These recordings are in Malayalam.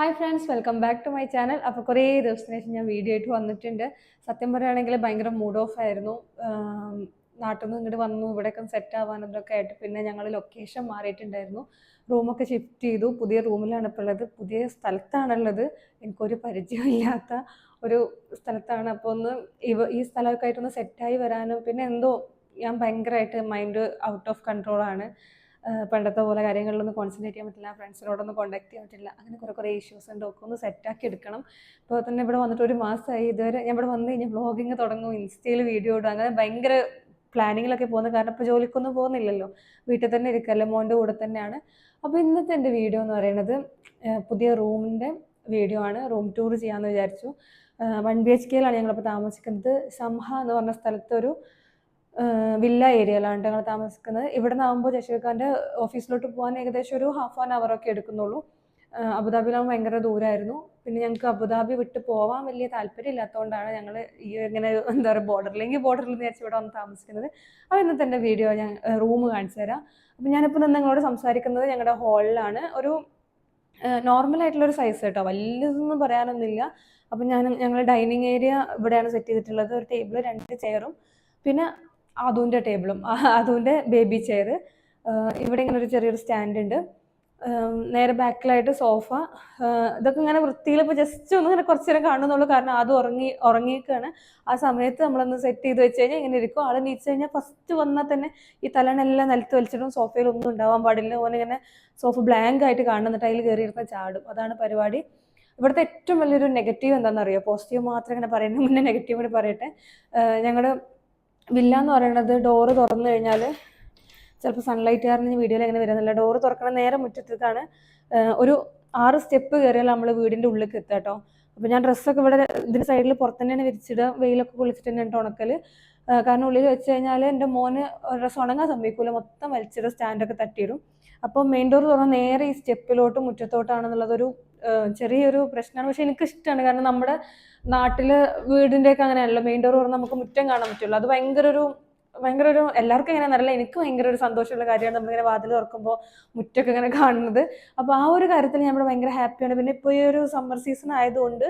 Hi friends welcome back to my channel അപ്പോൾ കുറേ ദിവസത്തിന് ശേഷം ഞാൻ വീഡിയോ ആയിട്ട് വന്നിട്ടുണ്ട്. സത്യം പറയുകയാണെങ്കിൽ ഭയങ്കര മൂഡ് ഓഫ് ആയിരുന്നു. നാട്ടിൽ നിന്ന് ഇങ്ങോട്ട് വന്നു ഇവിടെയൊക്കെ സെറ്റ് ആവാനതൊക്കെ ആയിട്ട് പിന്നെ ഞങ്ങൾ ലൊക്കേഷൻ മാറിയിട്ടുണ്ടായിരുന്നു. റൂമൊക്കെ ഷിഫ്റ്റ് ചെയ്തു. പുതിയ റൂമിലാണ് ഇപ്പോൾ ഉള്ളത്. പുതിയ സ്ഥലത്താണുള്ളത്. എനിക്കൊരു പരിചയമില്ലാത്ത ഒരു സ്ഥലത്താണ്. അപ്പോൾ ഒന്ന് ഇവ ഈ സ്ഥലമൊക്കെ ആയിട്ടൊന്ന് സെറ്റായി വരാനും പിന്നെ എന്തോ ഞാൻ ഭയങ്കരമായിട്ട് മൈൻഡ് ഔട്ട് ഓഫ് കൺട്രോളാണ് പണ്ടത്തെ പോലെ കാര്യങ്ങളിലൊന്നും കോൺസെൻട്രേറ്റ് ചെയ്യാൻ പറ്റില്ല ഫ്രണ്ട്സിനോടൊന്നും കോൺടാക്ട് ചെയ്യാൻ പറ്റില്ല. അങ്ങനെ കുറേ കുറേ ഇഷ്യൂസ് ഉണ്ട്. ഒക്കെ ഒന്ന് സെറ്റാക്കി എടുക്കണം. ഇപ്പോൾ തന്നെ ഇവിടെ വന്നിട്ട് ഒരു മാസമായി ഇതുവരെ ഞാൻ ഇവിടെ വന്ന് കഴിഞ്ഞാൽ വ്ളോഗിങ് തുടങ്ങും ഇൻസ്റ്റയിൽ വീഡിയോ ഇടും. അങ്ങനെ ഭയങ്കര പ്ലാനിങ്ങിലൊക്കെ പോകുന്നത് കാരണം ഇപ്പോൾ ജോലിക്കൊന്നും പോകുന്നില്ലല്ലോ. വീട്ടിൽ തന്നെ ഇരിക്കല്ലേ? മോന്റെ കൂടെ തന്നെയാണ്. അപ്പോൾ ഇന്നത്തെ എന്റെ വീഡിയോ എന്ന് പറയുന്നത് പുതിയ റൂമിന്റെ വീഡിയോ ആണ്. റൂം ടൂർ ചെയ്യാമെന്ന് വിചാരിച്ചു. വൺ ബി എച്ച് കെയിലാണ് ഞങ്ങളിപ്പോൾ താമസിക്കുന്നത്. സംഹ എന്ന് പറഞ്ഞ സ്ഥലത്ത് ഒരു വില്ല ഏരിയയിലാണ് ഞങ്ങൾ താമസിക്കുന്നത്. ഇവിടെ നിന്നാകുമ്പോൾ ജഷീർഖാന്റെ ഓഫീസിലോട്ട് പോകാൻ ഏകദേശം ഒരു ഹാഫ് ആൻ അവർ ഒക്കെ എടുക്കുന്നുള്ളൂ. അബുദാബിയിലാകുമ്പോൾ ഭയങ്കര ദൂരമായിരുന്നു പിന്നെ ഞങ്ങൾക്ക് അബുദാബി വിട്ട് പോകാൻ വലിയ താല്പര്യം ഇല്ലാത്തതുകൊണ്ടാണ് ഞങ്ങൾ ഈ ഇങ്ങനെ എന്താ പറയുക ബോർഡറിലെങ്കിൽ ബോർഡറിൽ വിചാരിച്ച് ഇവിടെ വന്ന് താമസിക്കുന്നത്. അപ്പോൾ ഇന്നത്തെ എന്റെ വീഡിയോ ഞാൻ റൂം കാണിച്ചു തരാം. അപ്പോൾ ഞാനിപ്പോൾ നിന്ന് നിങ്ങളോട് സംസാരിക്കുന്നത് ഞങ്ങളുടെ ഹാളിലാണ് ഒരു നോർമൽ ആയിട്ടുള്ളൊരു സൈസ് കേട്ടോ. വലിയതൊന്നും പറയാനൊന്നുമില്ല. അപ്പം ഞാൻ ഞങ്ങൾ ഡൈനിങ് ഏരിയ ഇവിടെയാണ് സെറ്റ് ചെയ്തിട്ടുള്ളത്. ഒരു ടേബിൾ രണ്ട് ചെയറും പിന്നെ അതുവിന്റെ ടേബിളും അതുവിന്റെ ബേബി ചെയർ. ഇവിടെ ഇങ്ങനെ ഒരു ചെറിയൊരു സ്റ്റാൻഡ് ഉണ്ട്. നേരെ ബാക്കിലായിട്ട് സോഫ. ഇതൊക്കെ ഇങ്ങനെ വൃത്തിയിൽ ഇപ്പോൾ ജസ്റ്റ് ഒന്ന് ഇങ്ങനെ കുറച്ച് നേരം കാണുന്നുള്ളൂ കാരണം അത് ഉറങ്ങി ഉറങ്ങിയേക്കാണ്. ആ സമയത്ത് നമ്മളൊന്ന് സെറ്റ് ചെയ്ത് വെച്ച് കഴിഞ്ഞാൽ ഇങ്ങനെ ഇരിക്കും. ആൾ നീച്ച് കഴിഞ്ഞാൽ ഫസ്റ്റ് വന്നാൽ തന്നെ ഈ തലണെല്ലാം നിലത്ത് വലിച്ചിട്ടും സോഫയിൽ ഒന്നും ഉണ്ടാവാൻ പാടില്ല. ഓനിങ്ങനെ സോഫ ബ്ലാങ്ക് ആയിട്ട് കാണുന്ന. എന്നിട്ട് അതിൽ കയറിയിരുന്ന ചാടും. അതാണ് പരിപാടി. ഇവിടുത്തെ ഏറ്റവും വലിയൊരു നെഗറ്റീവ് എന്താണെന്ന് അറിയാം പോസിറ്റീവ് മാത്രം ഇങ്ങനെ പറയുന്നത് മുന്നേ നെഗറ്റീവ് കൂടി പറയട്ടെ. ഞങ്ങളുടെ വില്ല എന്ന് പറയുന്നത് ഡോറ് തുറന്നു കഴിഞ്ഞാൽ ചിലപ്പോൾ സൺലൈറ്റ് കാരണം വീഡിയോയിൽ എങ്ങനെ വരുന്നില്ല. ഡോറ് തുറക്കണ നേരെ മുറ്റത്തേക്കാണ് ഒരു ആറ് സ്റ്റെപ്പ് കയറിയാൽ നമ്മൾ വീടിന്റെ ഉള്ളിലേക്ക് എത്തുക കേട്ടോ അപ്പോൾ ഞാൻ ഡ്രസ്സൊക്കെ ഇവിടെ ഇതിന്റെ സൈഡിൽ പുറത്ത് തന്നെയാണ് വിരിച്ചിടുക. വെയിലൊക്കെ കുളിച്ചിട്ട് തന്നെയാണ് ഉണക്കൽ കാരണം ഉള്ളിൽ വെച്ച് കഴിഞ്ഞാൽ എന്റെ മോന് ഡ്രസ്സ് ഉണങ്ങാൻ സംഭവിക്കൂല മൊത്തം വലിച്ചിട്ട് സ്റ്റാൻഡൊക്കെ തട്ടിയിടും. അപ്പോൾ മെയിൻ ഡോർ തുറന്ന് നേരെ ഈ സ്റ്റെപ്പിലോട്ടും മുറ്റത്തോട്ടാണെന്നുള്ളതൊരു ചെറിയൊരു പ്രശ്നമാണ്. പക്ഷെ എനിക്ക് ഇഷ്ടമാണ് കാരണം നമ്മുടെ നാട്ടിൽ നാട്ടിൽ വീടിന്റെയൊക്കെ അങ്ങനെയല്ല മെയിൻ ഡോർ തുറന്ന് നമുക്ക് മുറ്റം കാണാൻ പറ്റുള്ളൂ. അത് ഭയങ്കര ഒരു ഭയങ്കര ഒരു എല്ലാവർക്കും എങ്ങനെ അറിയില്ല എനിക്ക് ഭയങ്കര ഒരു സന്തോഷമുള്ള കാര്യമാണ് നമ്മളിങ്ങനെ വാതിൽ തുറക്കുമ്പോൾ മുറ്റൊക്കെ ഇങ്ങനെ കാണുന്നത്. അപ്പോൾ ആ ഒരു കാര്യത്തിൽ ഞാൻ ഇവിടെ ഭയങ്കര ഹാപ്പിയാണ്. പിന്നെ ഇപ്പോൾ ഈ ഒരു സമ്മർ സീസൺ ആയതുകൊണ്ട്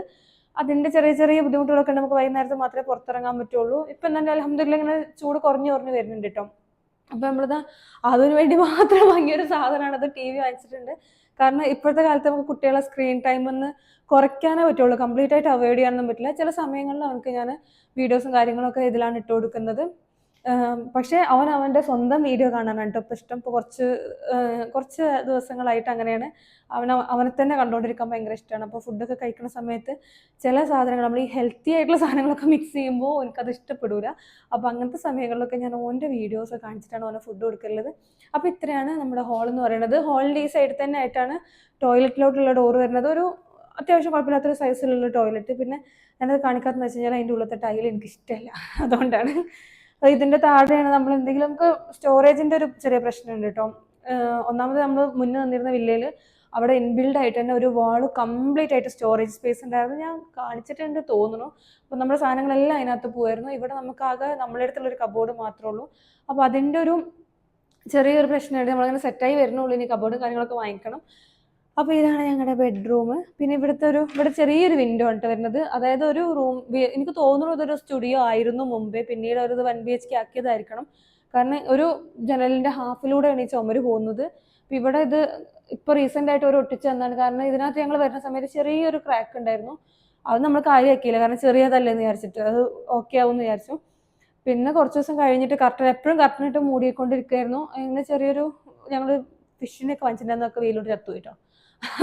അതിന്റെ ചെറിയ ചെറിയ ബുദ്ധിമുട്ടുകളൊക്കെ. നമുക്ക് വൈകുന്നേരത്ത് മാത്രമേ പുറത്തിറങ്ങാൻ പറ്റുള്ളൂ. ഇപ്പം എന്താ അലഹമ്മദില്ല ഇങ്ങനെ ചൂട് കുറഞ്ഞു കുറഞ്ഞു വരുന്നുണ്ട് കേട്ടോ. അപ്പം നമ്മളിത് അതിനു വേണ്ടി മാത്രം വാങ്ങിയൊരു സാധനമാണ് അത് ടി വി വാങ്ങിച്ചിട്ടുണ്ട്. കാരണം ഇപ്പോഴത്തെ കാലത്ത് നമുക്ക് കുട്ടികളെ സ്ക്രീൻ ടൈം ഒന്ന് കുറയ്ക്കാനേ പറ്റുള്ളൂ. കംപ്ലീറ്റ് ആയിട്ട് അവോയ്ഡ് ചെയ്യാനൊന്നും പറ്റില്ല. ചില സമയങ്ങളിൽ അവർക്ക് ഞാൻ വീഡിയോസും കാര്യങ്ങളൊക്കെ ഇതിലാണ് ഇട്ട് കൊടുക്കുന്നത്. പക്ഷേ അവൻ അവന്റെ സ്വന്തം വീഡിയോ കാണാനാണ് ഇപ്പോൾ ഇഷ്ടം ഇപ്പോൾ കുറച്ച് കുറച്ച് ദിവസങ്ങളായിട്ട് അങ്ങനെയാണ് അവൻ അവനെ തന്നെ കണ്ടുകൊണ്ടിരിക്കാൻ ഭയങ്കര ഇഷ്ടമാണ്. അപ്പോൾ ഫുഡൊക്കെ കഴിക്കുന്ന സമയത്ത് ചില സാധനങ്ങൾ നമ്മൾ ഈ ഹെൽത്തി ആയിട്ടുള്ള സാധനങ്ങളൊക്കെ മിക്സ് ചെയ്യുമ്പോൾ എനിക്കത് ഇഷ്ടപ്പെടില്ല അപ്പോൾ അങ്ങനത്തെ സമയങ്ങളിലൊക്കെ ഞാൻ ഓന്റെ വീഡിയോസ് കാണിച്ചിട്ടാണ് ഓനെ ഫുഡ് കൊടുക്കുന്നത് അപ്പോൾ ഇത്രയാണ് നമ്മുടെ ഹോൾ എന്ന് പറയുന്നത്. ഹോളിന്റെ ഈ സൈഡിൽ തന്നെ ആയിട്ടാണ് ടോയ്ലറ്റിലോട്ടുള്ള ഡോറ് വരുന്നത്. ഒരു അത്യാവശ്യം കുഴപ്പമില്ലാത്തൊരു സൈസിലുള്ള ടോയ്ലറ്റ് പിന്നെ ഞാനത് കാണിക്കാത്തെന്ന് വെച്ച് കഴിഞ്ഞാൽ അതിന്റെ ഉള്ളത്തെ ടൈൽ എനിക്ക് ഇഷ്ടമല്ല അതുകൊണ്ടാണ് ഇതിന്റെ താഴെയാണ് നമ്മൾ എന്തെങ്കിലും നമുക്ക് സ്റ്റോറേജിന്റെ ഒരു ചെറിയ പ്രശ്നമുണ്ട് കേട്ടോ. ഒന്നാമത് നമ്മൾ മുന്നേ നിന്നിരുന്ന വില്ലയിൽ അവിടെ ഇൻബിൽഡ് ആയിട്ട് തന്നെ ഒരു വാൾ കംപ്ലീറ്റ് ആയിട്ട് സ്റ്റോറേജ് സ്പേസ് ഉണ്ടായിരുന്നു. ഞാൻ കാണിച്ചിട്ടുണ്ട് തോന്നുന്നു. അപ്പോൾ നമ്മുടെ സാധനങ്ങളെല്ലാം അതിനകത്ത് പോകുമായിരുന്നു ഇവിടെ നമുക്കാകെ നമ്മുടെ അടുത്തുള്ള ഒരു കബോർഡ് മാത്രമേ ഉള്ളൂ. അപ്പോൾ അതിന്റെ ഒരു ചെറിയൊരു പ്രശ്നമായിട്ട് നമ്മളങ്ങനെ സെറ്റായി വരുന്നുള്ളൂ. ഇനി കബോർഡും കാര്യങ്ങളൊക്കെ വാങ്ങിക്കണം. അപ്പോൾ ഇതാണ് ഞങ്ങളുടെ ബെഡ്റൂം പിന്നെ ഇവിടുത്തെ ഒരു ഇവിടെ ചെറിയൊരു വിൻഡോ ഉണ്ട് വരുന്നത്. അതായത് ഒരു റൂം എനിക്ക് തോന്നുന്നു ഇതൊരു സ്റ്റുഡിയോ ആയിരുന്നു മുമ്പേ. പിന്നീട് ഒരു വൺ ബി എച്ച് കെ ആക്കിയതായിരിക്കണം. കാരണം ഒരു ജനലിന്റെ ഹാഫിലൂടെയാണ് ഈ ചുമര് പോകുന്നത്. അപ്പോൾ ഇവിടെ ഇത് ഇപ്പോൾ റീസെന്റ് ആയിട്ട് ഒരു ഒട്ടിച്ച് തന്നാണ്. കാരണം ഇതിനകത്ത് ഞങ്ങൾ വരുന്ന സമയത്ത് ചെറിയൊരു ക്രാക്ക് ഉണ്ടായിരുന്നു. അത് നമ്മൾ കാര്യമാക്കിയില്ല കാരണം ചെറിയതല്ലേ എന്ന് വിചാരിച്ചിട്ട്. അത് ഓക്കെ ആവും എന്ന് വിചാരിച്ചു. പിന്നെ കുറച്ച് ദിവസം കഴിഞ്ഞിട്ട് കർട്ടൻ എപ്പോഴും കർട്ടൻ ഇട്ട് മൂടിക്കൊണ്ടിരിക്കുകയായിരുന്നു അങ്ങനെ ചെറിയൊരു ഞങ്ങൾ ഫിഷിനെയൊക്കെ വാങ്ങിച്ചിട്ടുണ്ടെന്നൊക്കെ വെയിലോട്ട് ചത്തു കേട്ടോ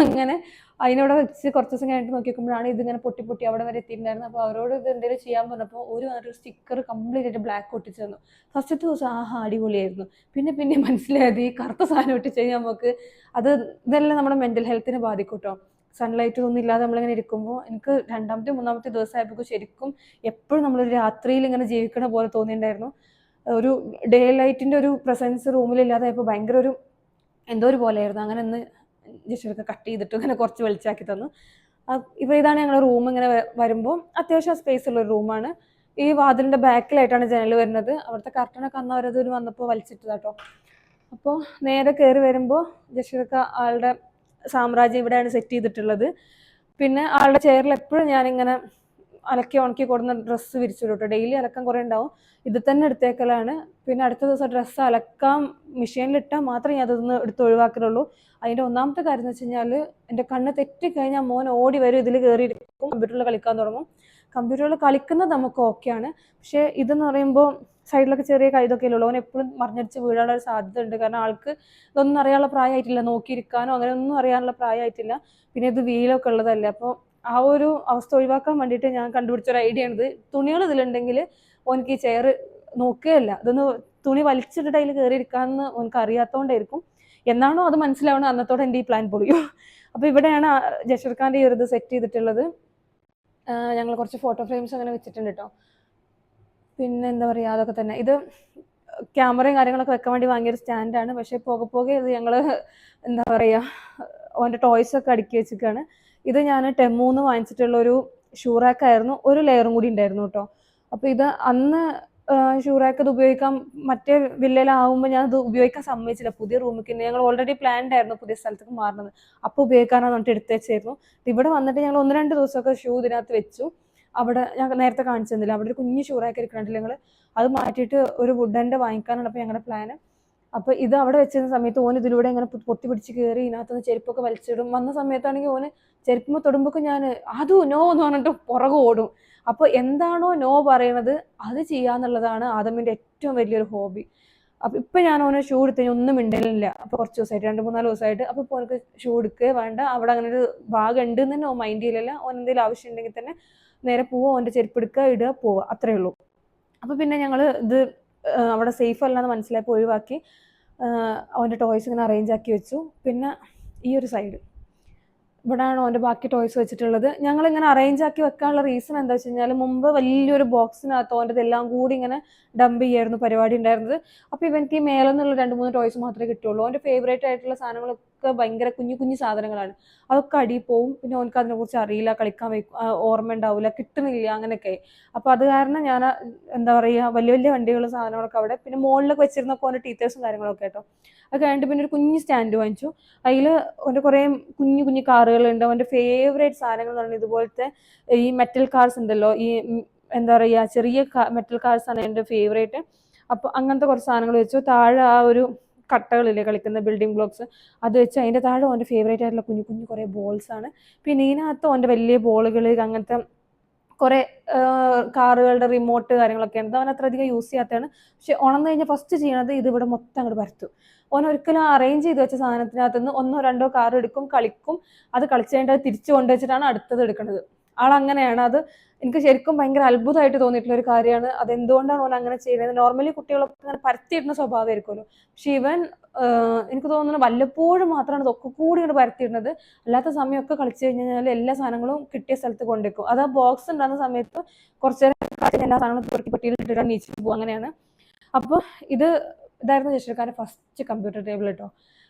അങ്ങനെ അതിനവിടെ വെച്ച് കുറച്ച് ദിവസം കഴിഞ്ഞിട്ട് നോക്കി നോക്കുമ്പോഴാണ് ഇതിങ്ങനെ പൊട്ടി പൊട്ടി അവിടെ വരെ എത്തിയിട്ടുണ്ടായിരുന്നു അപ്പോൾ അവരോട് ഇത് എന്തെങ്കിലും ചെയ്യാൻ പറഞ്ഞപ്പോൾ ഒരു ഒരു സ്റ്റിക്കർ കംപ്ലീറ്റ് ആയിട്ട് ബ്ലാക്ക് ഒട്ടിച്ച് തന്നു. ഫസ്റ്റത്തെ ദിവസം ആഹാ അടിപൊളിയായിരുന്നു. പിന്നെ പിന്നെ മനസ്സിലായത് ഈ കറുത്ത സാധനം ഒട്ടിച്ച് കഴിഞ്ഞാൽ നമുക്ക് അത് ഇതെല്ലാം നമ്മുടെ മെന്റൽ ഹെൽത്തിനെ ബാധിക്കും കേട്ടോ സൺലൈറ്റ് ഒന്നും ഇല്ലാതെ നമ്മളിങ്ങനെ ഇരിക്കുമ്പോൾ എനിക്ക് രണ്ടാമത്തെ മൂന്നാമത്തെ ദിവസമായപ്പോൾ ശരിക്കും എപ്പോഴും നമ്മൾ രാത്രിയിൽ ഇങ്ങനെ ജീവിക്കണ പോലെ തോന്നിയിട്ടുണ്ടായിരുന്നു. ഒരു ഡേ ലൈറ്റിന്റെ ഒരു പ്രസൻസ് റൂമിലില്ലാതായപ്പോൾ ഭയങ്കര ഒരു എന്തോ ഒരു പോലെയായിരുന്നു. അങ്ങനെ ഒന്ന് ജസ്റ്റൊക്കെ കട്ട് ചെയ്തിട്ട് ഇങ്ങനെ കുറച്ച് വെളിച്ചാക്കി തന്നു. ഇപ്പോൾ ഇതാണ് ഞങ്ങളുടെ റൂം ഇങ്ങനെ വരുമ്പോൾ അത്യാവശ്യം സ്പേസ് ഉള്ള ഒരു റൂമാണ് ഈ വാതിലിന്റെ ബാക്കിലായിട്ടാണ് ജനൽ വരുന്നത്. അവിടുത്തെ കർട്ടനൊക്കെ അന്ന് അവരത് വന്നപ്പോൾ വലിച്ചിട്ടതാട്ടോ. അപ്പോൾ നേരെ കയറി വരുമ്പോൾ ജഷീർക്ക് ആളുടെ സാമ്രാജ്യം ഇവിടെയാണ് സെറ്റ് ചെയ്തിട്ടുള്ളത്. പിന്നെ ആളുടെ ചെയറിൽ എപ്പോഴും ഞാനിങ്ങനെ അലക്കി ഉണക്കി കൊടുന്ന ഡ്രസ്സ് വിരിച്ചിടും കേട്ടോ ഡെയിലി അലക്കം കുറേ ഉണ്ടാവും. ഇത് തന്നെ എടുത്തേക്കലാണ്. പിന്നെ അടുത്ത ദിവസം ഡ്രസ്സ് അലക്കാൻ മെഷീനിലിട്ടാൽ മാത്രമേ ഞാൻ അതൊന്ന് എടുത്ത് ഒഴിവാക്കലുള്ളൂ. അതിന്റെ ഒന്നാമത്തെ കാര്യം എന്ന് വെച്ച് കഴിഞ്ഞാൽ എന്റെ കണ്ണ് തെറ്റിക്കഴിഞ്ഞാൽ മോൻ ഓടി വരും ഇതിൽ കയറിയിരിക്കും കമ്പ്യൂട്ടറിൽ കളിക്കാൻ തുടങ്ങും. കമ്പ്യൂട്ടറിൽ കളിക്കുന്നത് നമുക്ക് ഓക്കെയാണ് പക്ഷേ ഇതെന്ന് പറയുമ്പോൾ സൈഡിലൊക്കെ ചെറിയ കൈതൊക്കെ ഉള്ളൂ. അവൻ എപ്പോഴും മറിഞ്ഞടിച്ച് വീഴാനുള്ള ഒരു സാധ്യത ഉണ്ട്. കാരണം ആൾക്ക് ഇതൊന്നും അറിയാനുള്ള പ്രായമായിട്ടില്ല. നോക്കിയിരിക്കാനോ അങ്ങനെ ഒന്നും അറിയാനുള്ള പ്രായമായിട്ടില്ല. പിന്നെ ഇത് വീലൊക്കെ ഉള്ളതല്ലേ. അപ്പോൾ ആ ഒരു അവസ്ഥ ഒഴിവാക്കാൻ വേണ്ടിയിട്ട് ഞാൻ കണ്ടുപിടിച്ച ഒരു ഐഡിയ ആണിത് തുണികൾ ഇതിലുണ്ടെങ്കിൽ ഓനക്ക് ഈ ചെയർ നോക്കുകയല്ല. ഇതൊന്ന് തുണി വലിച്ചിട്ടിട്ട് അതിൽ കയറിയിരിക്കാമെന്ന് ഓനക്ക് അറിയാത്തതുകൊണ്ടായിരിക്കും എന്നാണോ അത് മനസ്സിലാവണം അന്നത്തോടെ എന്റെ ഈ പ്ലാൻ പൊളിയും. അപ്പോൾ ഇവിടെയാണ് ജഷീർ ഖാന്റെ ഈ ഒരു ഇത് സെറ്റ് ചെയ്തിട്ടുള്ളത്. ഞങ്ങൾ കുറച്ച് ഫോട്ടോ ഫ്രെയിംസ് അങ്ങനെ വെച്ചിട്ടുണ്ട് കേട്ടോ പിന്നെ എന്താ പറയുക അതൊക്കെ തന്നെ. ഇത് ക്യാമറയും കാര്യങ്ങളൊക്കെ വെക്കാൻ വേണ്ടി വാങ്ങിയൊരു സ്റ്റാൻഡാണ് പക്ഷേ പോകെ പോകെ ഇത് ഞങ്ങൾ എന്താ പറയുക അവന്റെ ടോയ്സൊക്കെ അടുക്കി വെച്ചിരിക്കുകയാണ് ഇത് ഞാൻ ടെമ്മൂന്ന് വാങ്ങിച്ചിട്ടുള്ള ഒരു ഷൂറാക്ക് ആയിരുന്നു. ഒരു ലെയറും കൂടി ഉണ്ടായിരുന്നു കേട്ടോ. അപ്പോൾ ഇത് അന്ന് ഷൂറാക്ക് ഇത് ഉപയോഗിക്കാൻ മറ്റേ വില്ലയിലാവുമ്പോൾ ഞാൻ ഇത് ഉപയോഗിക്കാൻ സമ്മതിച്ചില്ല. പുതിയ റൂമിൽ ഞങ്ങൾ ഓൾറെഡി പ്ലാൻഡ് ആയിരുന്നു പുതിയ സ്ഥലത്തേക്ക് മാറുന്നത് അപ്പോൾ ഉപയോഗിക്കാനാണ് പറഞ്ഞിട്ട് എടുത്ത് വെച്ചായിരുന്നു ഇവിടെ വന്നിട്ട് ഞങ്ങൾ ഒന്ന് രണ്ട് ദിവസമൊക്കെ ഷൂ ഇതിനകത്ത് വെച്ചു. അവിടെ ഞാൻ നേരത്തെ കാണിച്ചു തന്നില്ല? അവിടെ ഒരു കുഞ്ഞു ഷൂറാക്കി ഇരിക്കണ്ടില്ല ഞങ്ങൾ അത് മാറ്റിയിട്ട് ഒരു വുഡന്റെ വാങ്ങിക്കാനാണ് അപ്പോൾ ഞങ്ങളുടെ പ്ലാന് അപ്പോൾ ഇത് അവിടെ വെച്ചിരുന്ന സമയത്ത് ഓൻ ഇതിലൂടെ ഇങ്ങനെ പൊത്തി പിടിച്ച് കയറി ഇതിനകത്തുനിന്ന് ചെരുപ്പൊക്കെ വലിച്ചിടും. വന്ന സമയത്താണെങ്കിൽ ഓന് ചെരുപ്പുമ്പോൾ തൊടുമ്പോൾ ഞാൻ അത് നോ എന്ന് പറഞ്ഞിട്ട് പുറകെ ഓടും. അപ്പോൾ എന്താണോ നോ പറയണത് അത് ചെയ്യാന്നുള്ളതാണ് ആദമിന്റെ ഏറ്റവും വലിയൊരു ഹോബി. അപ്പോൾ ഇപ്പം ഞാൻ ഓനെ ഷൂ എടുത്ത് ഒന്നും മിണ്ടലില്ല. അപ്പോൾ കുറച്ച് ദിവസമായിട്ട് രണ്ട് മൂന്നാൽ ദിവസമായിട്ട് അപ്പോൾ ഇപ്പോൾ ഓനക്ക് ഷൂ എടുക്കുക വേണ്ട. അവിടെ അങ്ങനെ ഒരു ഭാഗം ഉണ്ട് എന്ന് തന്നെ മൈൻഡ് ചെയ്യില്ല ഓൻ എന്തെങ്കിലും ആവശ്യം ഉണ്ടെങ്കിൽ തന്നെ നേരെ പോവുക ഓന്റെ ചെരുപ്പ് എടുക്കുക ഇടുക പോവുക അത്രേ ഉള്ളൂ. അപ്പോൾ പിന്നെ ഞങ്ങൾ ഇത് അവിടെ സേഫ് അല്ലാന്ന് മനസ്സിലായപ്പോൾ ഒഴിവാക്കി. അവന്റെ ടോയ്സ് ഇങ്ങനെ അറേഞ്ച് ആക്കി വെച്ചു. പിന്നെ ഈ ഒരു സൈഡ് ഇവിടെയാണ് അവന്റെ ബാക്കി ടോയ്സ് വെച്ചിട്ടുള്ളത്. ഞങ്ങളിങ്ങനെ അറേഞ്ച് ആക്കി വെക്കാനുള്ള റീസൺ എന്താ വെച്ച് കഴിഞ്ഞാൽ മുമ്പ് വലിയൊരു ബോക്സിനകത്ത് അവന്റെ എല്ലാം കൂടി ഇങ്ങനെ ഡംപ് ചെയ്യായിരുന്നു പരിപാടി ഉണ്ടായിരുന്നത്. അപ്പോൾ ഇവൻക്ക് ഈ മേലെ നിന്നുള്ള രണ്ട് മൂന്ന് ടോയ്സ് മാത്രമേ കിട്ടുള്ളൂ. അവന്റെ ഫേവറേറ്റ് ആയിട്ടുള്ള സാധനങ്ങളൊക്കെ ഭയങ്കര കുഞ്ഞു കുഞ്ഞു സാധനങ്ങളാണ്. അതൊക്കെ അടി പോവും. പിന്നെ അവനക്ക് അതിനെക്കുറിച്ച് അറിയില്ല. കളിക്കാൻ ഓർമ്മ ഉണ്ടാവില്ല കിട്ടുന്നില്ല അങ്ങനെയൊക്കെ. അപ്പോൾ അത് കാരണം ഞാൻ എന്താ പറയുക വലിയ വലിയ വണ്ടികളും സാധനങ്ങളൊക്കെ അവിടെ പിന്നെ മുകളിലൊക്കെ വെച്ചിരുന്നൊക്കെ ഓന്റെ ടീച്ചേഴ്സും കാര്യങ്ങളൊക്കെ കേട്ടോ. അത് കഴിഞ്ഞിട്ട് പിന്നെ ഒരു കുഞ്ഞു സ്റ്റാൻഡ് വാങ്ങിച്ചു. അതിൽ ഓന്റെ കുറേ കുഞ്ഞു കുഞ്ഞു കാറുകളുണ്ട്. അവന്റെ ഫേവറേറ്റ് സാധനങ്ങൾ എന്ന് പറഞ്ഞാൽ ഇതുപോലത്തെ ഈ മെറ്റൽ കാർസ് ഉണ്ടല്ലോ. ഈ എന്താ പറയുക ചെറിയ മെറ്റൽ കാർസ് ആണ് എന്റെ ഫേവറേറ്റ് അപ്പോൾ അങ്ങനത്തെ കുറച്ച് സാധനങ്ങൾ വെച്ചു. താഴെ ആ ഒരു കട്ടകളില്ലേ കളിക്കുന്ന ബിൽഡിംഗ് ബ്ലോക്സ് അത് വെച്ച് അതിന്റെ താഴെ അവന്റെ ഫേവറേറ്റ് ആയിട്ടുള്ള കുഞ്ഞു കുഞ്ഞു കുറേ ബോൾസ് ആണ്. പിന്നെ ഇതിനകത്ത് അവന്റെ വലിയ ബോളുകൾ അങ്ങനത്തെ കുറേ കാറുകളുടെ റിമോട്ട് കാര്യങ്ങളൊക്കെ ഉണ്ട്. അവൻ അത്ര അധികം യൂസ് ചെയ്യാത്തതാണ്. പക്ഷെ ഉണർന്നു കഴിഞ്ഞാൽ ഫസ്റ്റ് ചെയ്യണത് ഇത് ഇവിടെ മൊത്തം അങ്ങോട്ട് പരത്തും. ഓൻ ഒരിക്കലും അറേഞ്ച് ചെയ്ത് വെച്ച സാധനത്തിനകത്തുനിന്ന് ഒന്നോ രണ്ടോ കാർ എടുക്കും കളിക്കും. അത് കളിച്ചു തിരിച്ചു കൊണ്ടുവച്ചിട്ടാണ് അടുത്തത് എടുക്കുന്നത് ആൾ അങ്ങനെയാണ് അത് എനിക്ക് ശരിക്കും ഭയങ്കര അത്ഭുതമായിട്ട് തോന്നിയിട്ടുള്ള ഒരു കാര്യമാണ്. അത് എന്തുകൊണ്ടാണ് ഓൻ അങ്ങനെ ചെയ്യുന്നത്? നോർമലി കുട്ടികളൊക്കെ അങ്ങനെ പരത്തിയിടുന്ന സ്വഭാവമായിരിക്കുമല്ലോ. പക്ഷെ ഇവൻ എനിക്ക് തോന്നുന്നു വല്ലപ്പോഴും മാത്രമാണ് ഇതൊക്കെ കൂടി ഇങ്ങനെ പരത്തിയിടുന്നത്. അല്ലാത്ത സമയമൊക്കെ കളിച്ചു കഴിഞ്ഞാൽ എല്ലാ സാധനങ്ങളും കിട്ടിയ സ്ഥലത്ത് കൊണ്ടുവയ്ക്കും. അത് ആ ബോക്സ് ഉണ്ടാകുന്ന സമയത്ത് കുറച്ച് നേരം എല്ലാ സാധനങ്ങളും പെറുക്കി പെട്ടിയിൽ ഇട്ടിട്ട് നീച്ചു പോകും അങ്ങനെയാണ്. അപ്പോൾ ഇത് ഇതായിരുന്നു ജഷീർഖാന്റെ ഫസ്റ്റ് കമ്പ്യൂട്ടർ ടേബിൾ കേട്ടോ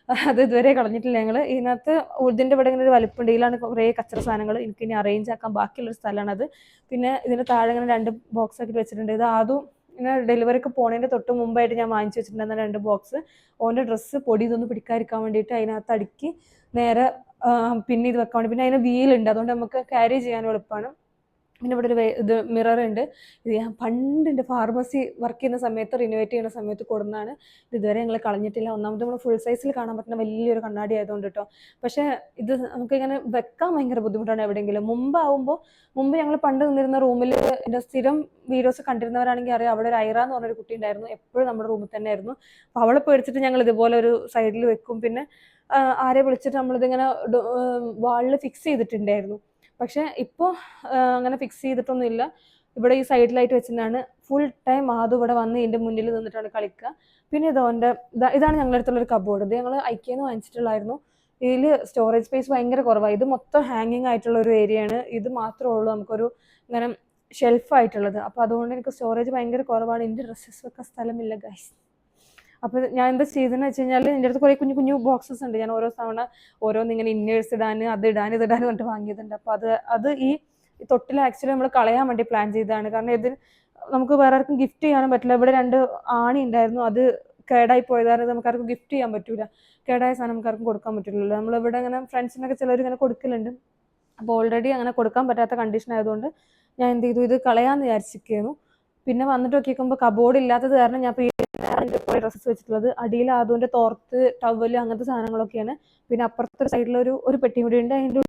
അത് ഇതുവരെ കളഞ്ഞിട്ടില്ല ഞങ്ങൾ ഇതിനകത്ത് ഉഴുതിന്റെ ഇവിടെ ഇങ്ങനെ ഒരു വലിപ്പുണ്ട്. ഇതിലാണ് കുറേ കച്ചറ സാധനങ്ങൾ എനിക്ക് ഇനി അറേഞ്ച് ആക്കാൻ ബാക്കിയുള്ളൊരു അത്. പിന്നെ ഇതിന്റെ താഴെ ഇങ്ങനെ രണ്ട് ബോക്സ് ആക്കി വെച്ചിട്ടുണ്ട്. ഇത് ആദ്യം ഇങ്ങനെ ഡെലിവറിക്ക് പോണതിന്റെ തൊട്ട് മുമ്പായിട്ട് ഞാൻ വാങ്ങിച്ചു വെച്ചിട്ടുണ്ടായിരുന്ന രണ്ട് ബോക്സ് ഓന്റെ ഡ്രസ്സ് പൊടി ഇതൊന്നും പിടിക്കാതിരിക്കാൻ വേണ്ടിയിട്ട് അതിനകത്ത് അടുക്കി നേരെ പിന്നെ ഇത് വെക്കാൻ വേണ്ടി. പിന്നെ അതിന് വീലുണ്ട് അതുകൊണ്ട് നമുക്ക് ക്യാരി ചെയ്യാനും എളുപ്പമാണ്. പിന്നെ ഇവിടെ ഒരു ഇത് മിറർ ഉണ്ട്. ഇത് ഞാൻ പണ്ട് എന്റെ ഫാർമസി വർക്ക് ചെയ്യുന്ന സമയത്ത് റിനോവേറ്റ് ചെയ്യുന്ന സമയത്ത് കൊടുന്നതാണ് ഇത് ഇതുവരെ ഞങ്ങൾ കളഞ്ഞിട്ടില്ല. ഒന്നാമത് നമ്മൾ ഫുൾ സൈസിൽ കാണാൻ പറ്റുന്ന വലിയൊരു കണ്ണാടി ആയതുകൊണ്ട് കേട്ടോ പക്ഷേ ഇത് നമുക്കിങ്ങനെ വെക്കാൻ ഭയങ്കര ബുദ്ധിമുട്ടാണ് എവിടെയെങ്കിലും. മുമ്പാവുമ്പോൾ മുമ്പ് ഞങ്ങൾ പണ്ട് നിന്നിരുന്ന റൂമിൽ എന്റെ സ്ഥിരം വീഡിയോസ് കണ്ടിരുന്നവരാണെങ്കിൽ അറിയാം അവിടെ ഒരു ഐറ എന്ന് പറഞ്ഞൊരു കുട്ടി ഉണ്ടായിരുന്നു. എപ്പോഴും നമ്മുടെ റൂമിൽ തന്നെ ആയിരുന്നു. അപ്പോൾ അവളെ പേടിച്ചിട്ട് ഞങ്ങൾ ഇതുപോലെ ഒരു സൈഡിൽ വെക്കും. പിന്നെ ആരെ വിളിച്ചിട്ട് നമ്മളിതിങ്ങനെ വാളിൽ ഫിക്സ് ചെയ്തിട്ടുണ്ടായിരുന്നു. പക്ഷേ ഇപ്പോൾ അങ്ങനെ ഫിക്സ് ചെയ്തിട്ടൊന്നുമില്ല. ഇവിടെ ഈ സൈഡിലായിട്ട് വെച്ചിട്ടാണ് ഫുൾ ടൈം ആദ്യം ഇവിടെ വന്ന് ഇതിന്റെ മുന്നിൽ നിന്നിട്ടാണ് കളിക്കുക. പിന്നെ ഇതോന്റെ ഇതാണ് ഞങ്ങളുടെ അടുത്തുള്ളൊരു കബോർഡ് ഇത് ഞങ്ങൾ ഐക്യെന്ന് വാങ്ങിച്ചിട്ടുള്ളായിരുന്നു. ഇതിൽ സ്റ്റോറേജ് സ്പേസ് ഭയങ്കര കുറവാണ് ഇത് മൊത്തം ഹാങ്ങിങ് ആയിട്ടുള്ള ഒരു ഏരിയയാണ് ഇത് മാത്രമേ ഉള്ളൂ നമുക്കൊരു ഇങ്ങനെ ഷെൽഫായിട്ടുള്ളത് അപ്പോൾ അതുകൊണ്ട് എനിക്ക് സ്റ്റോറേജ് ഭയങ്കര കുറവാണ്. എന്റെ ഡ്രസ്സസ് വെക്കാൻ സ്ഥലമില്ല ഗൈസ് അപ്പോൾ ഞാൻ എന്താ ചെയ്തതെന്ന് വെച്ച് കഴിഞ്ഞാൽ എന്റെ അടുത്ത് കുറേ കുഞ്ഞു കുഞ്ഞു ബോക്സസ് ഉണ്ട്. ഞാൻ ഓരോ തവണ ഓരോന്ന് ഇങ്ങനെ ഇന്നേഴ്സ് ഇടാൻ അത് ഇടാൻ ഇത് ഇടാൻ പറഞ്ഞിട്ട് വാങ്ങിയതുണ്ട്. അപ്പോൾ അത് അത് ഈ തൊട്ടിൽ ആക്ച്വലി നമ്മൾ കളയാൻ വേണ്ടി പ്ലാൻ ചെയ്തതാണ്. കാരണം ഇതിൽ നമുക്ക് വേറെ ആർക്കും ഗിഫ്റ്റ് ചെയ്യാനും പറ്റില്ല. ഇവിടെ രണ്ട് ആണി ഉണ്ടായിരുന്നു അത് കേടായി പോയതാണ്. നമുക്ക് ആർക്കും ഗിഫ്റ്റ് ചെയ്യാൻ പറ്റൂല. കേടായ സാധനം നമുക്ക് ആർക്കും കൊടുക്കാൻ പറ്റില്ലല്ലോ. നമ്മളിവിടെ ഇങ്ങനെ ഫ്രണ്ട്സിനൊക്കെ ചിലർ ഇങ്ങനെ കൊടുക്കലുണ്ട്. അപ്പോൾ ഓൾറെഡി അങ്ങനെ കൊടുക്കാൻ പറ്റാത്ത കണ്ടീഷൻ ആയതുകൊണ്ട് ഞാൻ എന്ത് ചെയ്തു? ഇത് കളയാന്ന് വിചാരിച്ചിരിക്കുന്നു പിന്നെ വന്നിട്ട് നോക്കിക്കുമ്പോൾ കബോർഡ് ഇല്ലാത്തത് കാരണം ഞാൻ ഇപ്പോൾ ഡ്രസ്സസ് വെച്ചിട്ടുള്ളത്. അടിയിൽ അതുകൊണ്ട് തോർത്ത് ടവൽ അങ്ങനത്തെ സാധനങ്ങളൊക്കെയാണ്. പിന്നെ അപ്പുറത്തെ സൈഡിലൊരു ഒരു പെട്ടി കൂടി ഉണ്ട്. അതിന്റെ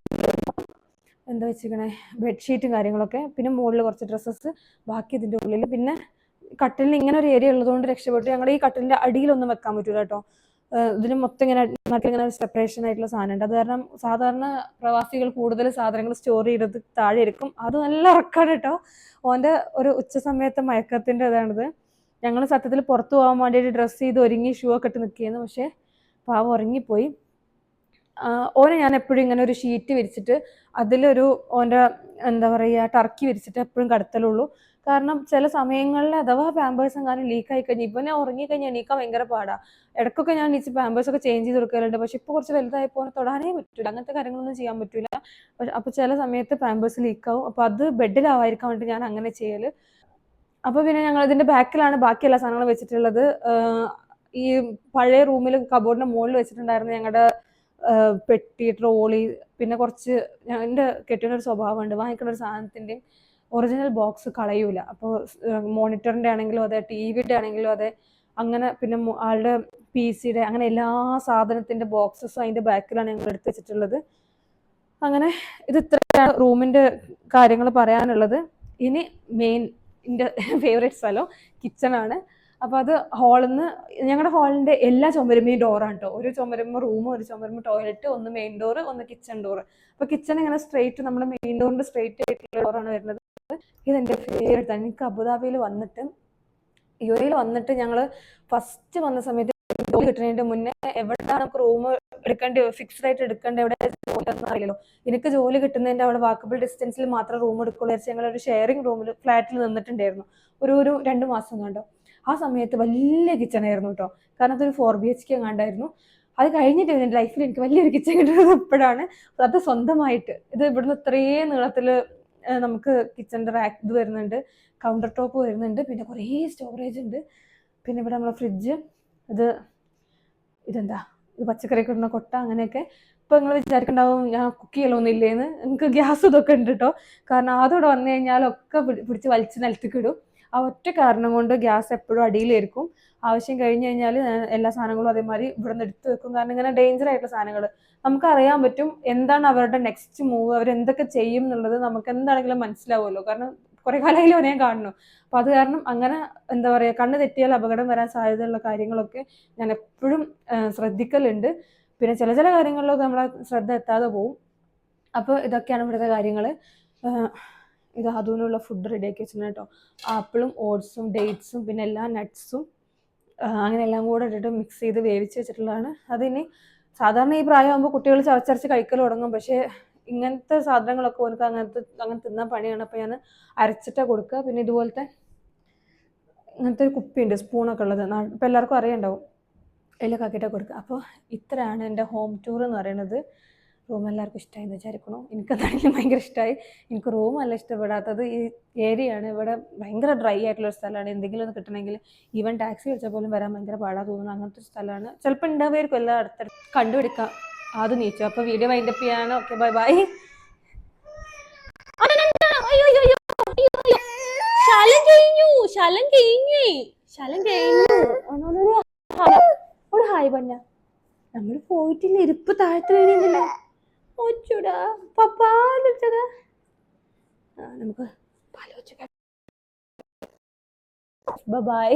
എന്താ വെച്ചിരിക്കണേ? ബെഡ്ഷീറ്റും കാര്യങ്ങളൊക്കെ. പിന്നെ മുകളിൽ കുറച്ച് ഡ്രസ്സസ് ബാക്കി ഇതിന്റെ ഉള്ളിൽ പിന്നെ കട്ടിലിന് ഇങ്ങനെ ഒരു ഏരിയ ഉള്ളതുകൊണ്ട് രക്ഷപ്പെട്ടു. ഞങ്ങളുടെ ഈ കട്ടിലിന്റെ അടിയിലൊന്നും വെക്കാൻ പറ്റൂല കേട്ടോ. ഇതിന് മൊത്തം ഇങ്ങനെ ഇങ്ങനെ സെപ്പറേഷൻ ആയിട്ടുള്ള സാധനം ഉണ്ട് അത് കാരണം സാധാരണ പ്രവാസികൾ കൂടുതൽ സാധനങ്ങൾ സ്റ്റോർ ചെയ്തത് താഴെ ഇരിക്കും. അത് നല്ല ഉറക്കാണ് കേട്ടോ ഓന്റെ ഒരു ഉച്ച സമയത്തെ മയക്കത്തിന്റെ ഇതാണിത്. ഞങ്ങൾ സത്യത്തിൽ പുറത്തു പോകാൻ വേണ്ടിയിട്ട് ഡ്രസ്സ് ചെയ്ത് ഒരുങ്ങി ഷൂ ഒക്കെ ഇട്ട് നിൽക്കുകയെന്ന് പക്ഷേ പാവ ഉറങ്ങിപ്പോയി. ഓനെ ഞാൻ എപ്പോഴും ഇങ്ങനെ ഒരു ഷീറ്റ് വിരിച്ചിട്ട് അതിലൊരു ഓന്റെ എന്താ പറയുക ടർക്കി വിരിച്ചിട്ട് എപ്പോഴും കടത്തലുള്ളൂ കാരണം ചില സമയങ്ങളിൽ അഥവാ പാമ്പേഴ്സ് എങ്ങാനും ലീക്ക് ആയി കഴിഞ്ഞാൽ ഇവനെ ഉറങ്ങിക്കഴിഞ്ഞാൽ എണീക്കാൻ ഭയങ്കര പാടാ. ഇടക്കൊക്കെ ഞാൻ എണീച്ച് പാമ്പേഴ്സ് ഒക്കെ ചേഞ്ച് ചെയ്ത് കൊടുക്കലുണ്ട്. പക്ഷെ ഇപ്പോൾ കുറച്ച് വലുതായി പോകുന്ന തൊടാനേ പറ്റില്ല അങ്ങനത്തെ കാര്യങ്ങളൊന്നും ചെയ്യാൻ പറ്റില്ല അപ്പൊ അപ്പോൾ ചില സമയത്ത് പാമ്പേഴ്സ് ലീക്ക് ആവും. അപ്പോൾ അത് ബെഡിലാവാതിരിക്കാൻ വേണ്ടി ഞാൻ അങ്ങനെ ചെയ്യൽ. അപ്പോൾ പിന്നെ ഞങ്ങൾ ഇതിന്റെ ബാക്കിലാണ് ബാക്കി എല്ലാ സാധനങ്ങളും വെച്ചിട്ടുള്ളത്. ഈ പഴയ റൂമിൽ കബോർഡിന്റെ മുകളിൽ വെച്ചിട്ടുണ്ടായിരുന്ന ഞങ്ങളുടെ പെട്ടി ട്രോളി പിന്നെ കുറച്ച് എന്റെ കെട്ടിയുടെ ഒരു സ്വഭാവമുണ്ട്. വാങ്ങിക്കുന്ന ഒരു സാധനത്തിന്റെയും ഒറിജിനൽ ബോക്സ് കളയൂല. അപ്പോൾ മോണിറ്ററിന്റെ ആണെങ്കിലും അതെ ടി വിയുടെ ആണെങ്കിലും അതെ അങ്ങനെ പിന്നെ ആളുടെ പി സിയുടെ അങ്ങനെ എല്ലാ സാധനത്തിന്റെ ബോക്സസും അതിന്റെ ബാക്കിലാണ് ഞങ്ങൾ എടുത്ത് വെച്ചിട്ടുള്ളത്. അങ്ങനെ ഇത് ഇത്രയാണ് റൂമിന്റെ കാര്യങ്ങൾ പറയാനുള്ളത്. ഇനി മെയിൻ എന്റെ ഫേവറേറ്റ് സ്ഥലം കിച്ചണാണ് അപ്പോൾ അത് ഹാളിൽ നിന്ന് ഞങ്ങളുടെ ഹാളിന്റെ എല്ലാ ചുമരുമേയും ഡോറാണ് കേട്ടോ ഒരു ചുമരുമ റൂം ഒരു ചുമരുമ ടോയ്ലറ്റ് ഒന്ന് മെയിൻ ഡോറ് ഒന്ന് കിച്ചൺ ഡോറ് അപ്പോൾ കിച്ചൺ ഇങ്ങനെ സ്ട്രെയിറ്റ് നമ്മുടെ മെയിൻ ഡോറിന്റെ സ്ട്രെയിറ്റ് ആയിട്ടുള്ള ഡോറാണ് വരുന്നത്. ഇതെന്റെ ഫേവറേറ്റ് ആണ്. എനിക്ക് അബുദാബിയിൽ വന്നിട്ട് യു എയിൽ വന്നിട്ട് ഞങ്ങൾ ഫസ്റ്റ് വന്ന സമയത്ത് ജോലി കിട്ടുന്നതിന്റെ മുന്നേ എവിടെയാണ് നമുക്ക് റൂം എടുക്കേണ്ടി ഫിക്സ്ഡ് ആയിട്ട് എടുക്കേണ്ട എവിടെ അറിയില്ലല്ലോ. എനിക്ക് ജോലി കിട്ടുന്നതിന്റെ അവിടെ വാക്കബിൾ ഡിസ്റ്റൻസിൽ മാത്രം റൂം എടുക്കുള്ളൂ ഞങ്ങൾ ഒരു ഷെയറിംഗ് റൂമിൽ ഫ്ലാറ്റിൽ നിന്നിട്ടുണ്ടായിരുന്നു. ഒരു ഒരു രണ്ട് മാസം കണ്ടോ ആ സമയത്ത് വലിയ കിച്ചൺ ആയിരുന്നു കേട്ടോ കാരണം അതൊരു ഫോർ ബി എച്ച് കെ കണ്ടായിരുന്നു അത് കഴിഞ്ഞിട്ട് എന്റെ ലൈഫിൽ എനിക്ക് വലിയൊരു കിച്ചൺ കിട്ടുന്നത് ഇപ്പോഴാണ്. അത് സ്വന്തമായിട്ട്. ഇത് ഇവിടുന്ന് ഇത്രയും നീളത്തിൽ നമുക്ക് കിച്ചണിന്റെ റാക്ക് ഇത് വരുന്നുണ്ട് കൗണ്ടർ ടോപ്പ് വരുന്നുണ്ട് പിന്നെ കുറേ സ്റ്റോറേജ് ഉണ്ട്. പിന്നെ ഇവിടെ നമ്മളെ ഫ്രിഡ്ജ് ഇത് ഇതെന്താ? ഇത് പച്ചക്കറിയൊക്കെ ഇടുന്ന കൊട്ട അങ്ങനെയൊക്കെ. ഇപ്പോൾ നിങ്ങൾ വിചാരിക്കണ്ടാവും ഞാൻ കുക്ക് ചെയ്യലൊന്നുമില്ലേന്ന്. നിങ്ങൾക്ക് ഗ്യാസ് ഇതൊക്കെ ഉണ്ട് കേട്ടോ കാരണം അതോടെ വന്നു കഴിഞ്ഞാലൊക്കെ ഒക്കെ പിടിച്ച് വലിച്ച് നിലത്തേക്ക് ഇടും. ആ ഒറ്റ കാരണം കൊണ്ട് ഗ്യാസ് എപ്പോഴും അടിയിലായിരിക്കും. ആവശ്യം കഴിഞ്ഞ് കഴിഞ്ഞാൽ എല്ലാ സാധനങ്ങളും അതേമാതിരി ഇവിടെ നിന്ന് എടുത്ത് വെക്കും. കാരണം ഇങ്ങനെ ഡേഞ്ചർ ആയിട്ടുള്ള സാധനങ്ങൾ നമുക്ക് അറിയാൻ പറ്റും എന്താണ് അവരുടെ നെക്സ്റ്റ് മൂവ് അവർ എന്തൊക്കെ ചെയ്യും എന്നുള്ളത് നമുക്ക് എന്താണെങ്കിലും മനസ്സിലാവുമല്ലോ. കാരണം കുറെ കാലമായാലും അവനെ കാണുന്നു. അപ്പം അത് കാരണം അങ്ങനെ എന്താ പറയുക കണ്ണ് തെറ്റിയാൽ അപകടം വരാൻ സാധ്യതയുള്ള കാര്യങ്ങളൊക്കെ ഞാൻ എപ്പോഴും ശ്രദ്ധിക്കലുണ്ട്. പിന്നെ ചില ചില കാര്യങ്ങളിലൊക്കെ നമ്മളെ ശ്രദ്ധ എത്താതെ പോവും. അപ്പോൾ ഇതൊക്കെയാണ് ഇവിടുത്തെ കാര്യങ്ങൾ അതുപോലുള്ള ഫുഡ് റെഡിയാക്കി വെച്ചിട്ടുണ്ട് കേട്ടോ. ആപ്പിളും ഓട്സും ഡേറ്റ്സും പിന്നെ എല്ലാ നട്ട്സും അങ്ങനെ എല്ലാം കൂടെ ഇട്ടിട്ട് മിക്സ് ചെയ്ത് വേവിച്ച് വെച്ചിട്ടുള്ളതാണ്. അതിനി സാധാരണ ഈ പ്രായമാകുമ്പോൾ കുട്ടികൾ ചവച്ചരച്ച് കഴിക്കൽ തുടങ്ങും. പക്ഷേ ഇങ്ങനത്തെ സാധനങ്ങളൊക്കെ ഓനക്ക് അങ്ങനത്തെ അങ്ങനെ തിന്നാൻ പണിയാണ്. അപ്പോൾ ഞാൻ അരച്ചിട്ടാണ് കൊടുക്കുക പിന്നെ ഇതുപോലത്തെ ഇങ്ങനത്തെ ഒരു കുപ്പിയുണ്ട് സ്പൂണൊക്കെ ഉള്ളത്. ഇപ്പം എല്ലാവർക്കും അറിയണ്ടാവും. എല്ലാം കാക്കിയിട്ടാണ് കൊടുക്കുക അപ്പോൾ ഇത്രയാണ് എന്റെ ഹോം ടൂർ എന്ന് പറയുന്നത്. റൂം എല്ലാവർക്കും ഇഷ്ടമായി എന്ന് വിചാരിക്കണു. എനിക്കതാണെങ്കിലും ഭയങ്കര ഇഷ്ടമായി എനിക്ക് റൂം അല്ല ഇഷ്ടപ്പെടാത്തത്. ഈ ഏരിയയാണ്. ഇവിടെ ഭയങ്കര ഡ്രൈ ആയിട്ടുള്ള ഒരു സ്ഥലമാണ്. എന്തെങ്കിലും ഒന്ന് കിട്ടണമെങ്കിൽ ഈവൻ ടാക്സി വിളിച്ചാൽ പോലും വരാൻ ഭയങ്കര പാടാ തോന്നുന്നു. അങ്ങനത്തെ ഒരു സ്ഥലമാണ്. ചിലപ്പോൾ ഉണ്ടാവുമായിരിക്കും എല്ലാം അടുത്തടുത്ത് കണ്ടുപിടിക്കാം. അത് നീച്ചു. അപ്പോൾ വീഡിയോ വൈൻഡപ്പ് ചെയ്യാനോ? ഓക്കെ ബൈ ബൈ ശലം കഴിഞ്ഞു. ശലം കഴിഞ്ഞേ. ശലം കഴിഞ്ഞു. ഒരു ഹായ് പറഞ്ഞ. നമ്മൾ പോയിട്ടില്ല. ഇരിപ്പ് താഴത്ത് വീണില്ല ഒച്ചൂടാ. പപ്പാ വിളിച്ചത്. ആ നമുക്ക് പാലോച്ച ബൈ